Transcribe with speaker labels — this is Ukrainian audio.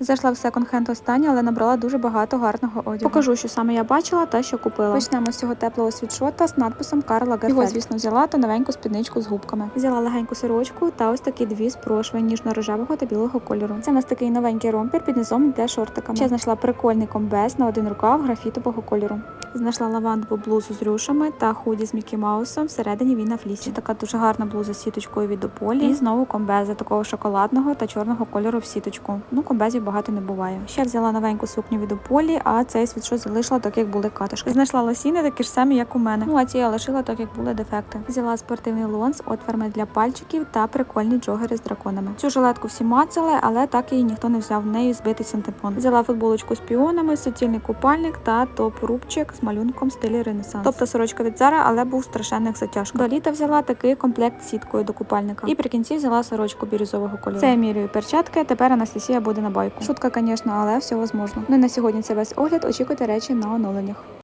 Speaker 1: Зайшла в секонд-хенд останнє, але набрала дуже багато гарного одягу. Покажу, що саме я бачила та що купила. Почнемо з цього теплого світшота з надписом Карла Гефель. Його, звісно, взяла та новеньку спідничку з губками. Взяла легеньку сорочку та ось такі дві спрошви ніжно-рожевого та білого кольору. Це у нас такий новенький ромпер під низом йде шортиками. Ще знайшла прикольний комбез на один рукав графітового кольору. Знайшла лавандову блузу з рюшами та худі з Мікі Маусом. Всередині він на флісі. Така дуже гарна блуза з сіточкою від Ополі. І знову комбези такого шоколадного та чорного кольору в сіточку. Ну, комбезів багато не буває. Ще взяла новеньку сукню від Ополі, а цей світшот залишила так, як були катишки. Знайшла лосіни такі ж самі, як у мене. Ну а ці я лишила так, як були дефекти. Взяла спортивний лон з отворами для пальчиків та прикольні джогери з драконами. Цю жилетку всі мацали, але так її ніхто не взяв. В неї збитий синтепон. Взяла футболочку з піонами, суцільний купальник та топ-рубчик з малюнком в стилі Ренесанс. Тобто сорочка від Зара, але був страшенних затяжках. До літа взяла такий комплект з сіткою до купальника. І при кінці взяла сорочку бірюзового кольору. Це я мірюю перчатки. Тепер Анастасія буде на байку. Шутка, звісно, але все можливо. Ну і на сьогодні це весь огляд. Очікуйте речі на оновленнях.